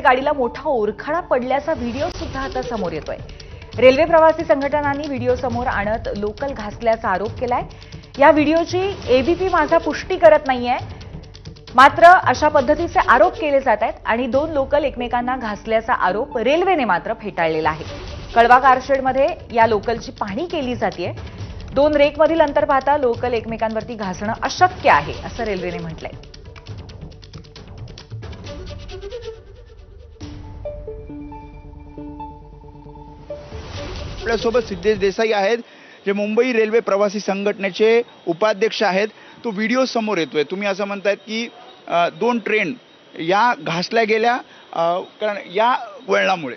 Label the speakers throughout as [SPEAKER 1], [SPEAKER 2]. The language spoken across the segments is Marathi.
[SPEAKER 1] गाडीला मोठा ओरखडा पडल्याचा व्हिडिओ सुद्धा आता समोर येतोय. रेल्वे प्रवासी संघटनांनी व्हिडिओ समोर आणत लोकल घासल्याचा आरोप केलाय. या व्हिडिओची एबीपी माझा पुष्टी करत नाहीये. मात्र अशा पद्धतीचे आरोप केले जात आहेत आणि दोन लोकल एकमेकांना घासल्याचा आरोप रेल्वेने मात्र फेटाळलेला आहे. कळवा कारशेडमध्ये या लोकलची पाहणी केली जाते दोन रेकमधील अंतर पाहता लोकल एकमेकांवरती घासणं अशक्य आहे असं रेल्वेने म्हटलंय.
[SPEAKER 2] आपल्यासोबत सिद्धेश देसाई आहेत जे मुंबई रेल्वे प्रवासी संघटनेचे उपाध्यक्ष आहेत. तो व्हिडिओ समोर येतोय. तुम्ही असं म्हणतायत की दोन ट्रेन या घासल्या गेल्या कारण या वळणामुळे.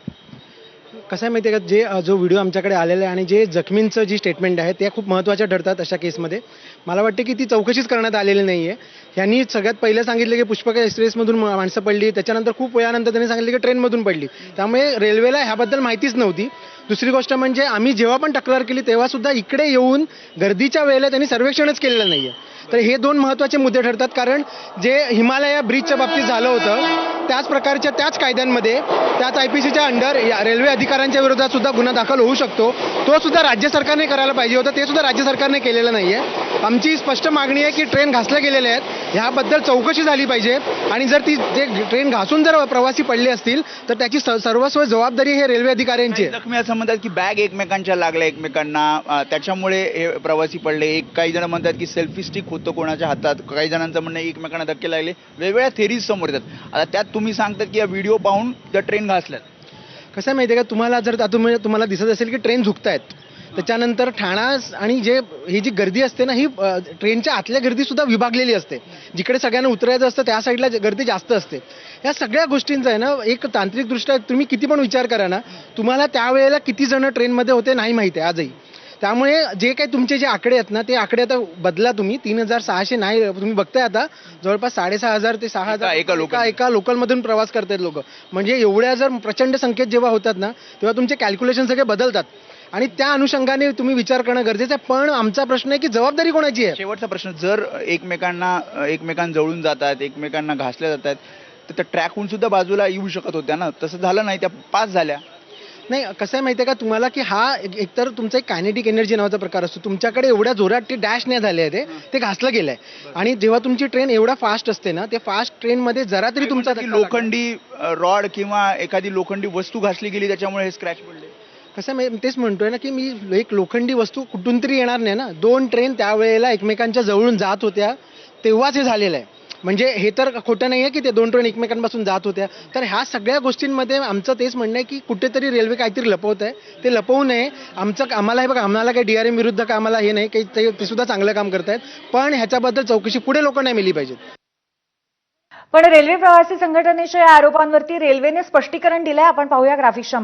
[SPEAKER 3] कसं आहे माहिती आहे का जे जो व्हिडिओ आमच्याकडे आलेला आहे आणि जे जखमींचं जी स्टेटमेंट आहे त्या खूप महत्त्वाच्या ठरतात अशा केसमध्ये. मला वाटते की ती चौकशीच करण्यात आलेली नाही आहे यांनी सगळ्यात पहिलं सांगितलं की पुष्पका एक्सप्रेसमधून मा- माणसं पडली. त्याच्यानंतर खूप वेळानंतर त्यांनी सांगितलं की ट्रेनमधून पडली. त्यामुळे रेल्वेला ह्याबद्दल माहितीच नव्हती. दुसरी गोष्ट म्हणजे आम्ही जेव्हा पण तक्रार केली तेव्हा सुद्धा इकडे येऊन गर्दीच्या वेळेला त्यांनी सर्वेक्षणच केलेलं नाही आहे तर हे दोन महत्त्वाचे मुद्दे ठरतात. कारण जे हिमालया ब्रिजच्या बाबतीत झालं होतं त्याच प्रकारच्या त्याच कायद्यांमध्ये त्याच आय पी सीच्या अंडर या रेल्वे अधिकाऱ्यांच्या विरोधात सुद्धा गुन्हा दाखल होऊ शकतो. तो सुद्धा राज्य सरकारने करायला पाहिजे होता. ते सुद्धा राज्य सरकारने केलेलं नाही आहे आमची स्पष्ट मागणी आहे की ट्रेन घासल्या गेलेल्या आहेत. ह्याबद्दल चौकशी झाली पाहिजे. आणि जर ती जे ट्रेन घासून जर प्रवासी पडले असतील तर त्याची सर्वस्व जबाबदारी हे रेल्वे अधिकाऱ्यांची
[SPEAKER 2] जखमी असं म्हणतात की बॅग एकमेकांच्या लागल्या एकमेकांना त्याच्यामुळे हे प्रवासी पडले. एक काही जण म्हणतात की सेल्फी स्टिक होतं कोणाच्या हातात. काही जणांचं म्हणणं एकमेकांना धक्के लागले. वेगवेगळ्या थेरीज समोर येतात. आता त्यात तुम्ही सांगतात की या व्हिडिओ पाहून त्या ट्रेन घासल्यात.
[SPEAKER 3] कसं माहिती आहे का? तुम्हाला जर तुम्हाला दिसत असेल की ट्रेन झुकतायत. त्याच्यानंतर ठाणा आणि जे ही जी गर्दी असते ना ही ट्रेनच्या आतल्या गर्दी सुद्धा विभागलेली असते. जिकडे सगळ्यांना उतरायचं असतं त्या साईडला गर्दी जास्त असते. या सगळ्या गोष्टींचा आहे ना एक तांत्रिकदृष्ट्या तुम्ही किती पण विचार करा ना तुम्हाला त्यावेळेला किती जण ट्रेनमध्ये होते नाही माहिती आहे आजही. त्यामुळे जे काही तुमचे जे आकडे आहेत ना ते आकडे आता बदला तुम्ही. तीन हजार सहाशे नाही तुम्ही बघताय आता. जवळपास साडेसहा हजार ते सहा हजार
[SPEAKER 2] एका- local.
[SPEAKER 3] एका लोकलमधून प्रवास करतात लोक. म्हणजे एवढ्या जर प्रचंड संख्येत जेव्हा होतात ना तेव्हा तुमचे कॅल्क्युलेशन सगळे बदलतात. आणि त्या अनुषंगाने तुम्ही विचार करणं गरजेचं आहे. पण आमचा प्रश्न आहे की जबाबदारी कोणाची आहे?
[SPEAKER 2] शेवटचा प्रश्न जर एकमेकांना एकमेकांजवळून जातात एकमेकांना घासल्या जातात तर त्या ट्रॅकहून सुद्धा बाजूला येऊ शकत होत्या ना? तसं झालं नाही त्या पास झाल्या.
[SPEAKER 3] नाही कसं आहे माहिती आहे का तुम्हाला की हा एक- एकतर तुमचा एक कायनेटिक एनर्जी नावाचा प्रकार असतो. तुमच्याकडे एवढ्या जोरात ते डॅश नाही झाले आहे ते. ते घासलं गेलंय. आणि जेव्हा तुमची ट्रेन एवढा फास्ट असते ना ते फास्ट ट्रेनमध्ये जरा तरी तुमचा धक्का लागला.
[SPEAKER 2] लोखंडी रॉड किंवा एखादी लोखंडी वस्तू घासली गेली त्याच्यामुळे हे स्क्रॅच पडले.
[SPEAKER 3] कसं मी तेच म्हणतोय ना की मी एक लोखंडी वस्तू कुठून तरी येणार नाही ना. दोन ट्रेन त्यावेळेला एकमेकांच्या जवळून जात होत्या. तेव्हाच हे झालेलं आहे. म्हणजे हे तर खोटं नाही आहे की ते दोन ट्रेन एकमेकांपासून जात होत्या. तर ह्या सगळ्या गोष्टींमध्ये आमचं तेच म्हणणं आहे की कुठेतरी रेल्वे काहीतरी लपवत आहे. ते लपवू नये. आमचं आम्हाला हे बघा आम्हाला काही डीआरएम विरुद्ध का आम्हाला हे नाही काही ते ते सुद्धा चांगलं काम करतायत. पण ह्याच्याबद्दल चौकशी पुढे लोक नाही मिली पाहिजेत
[SPEAKER 1] पण रेल्वे प्रवासी संघटनेच्या या आरोपांवरती रेल्वेने स्पष्टीकरण दिलंय. आपण पाहूया ग्राफिक्सच्या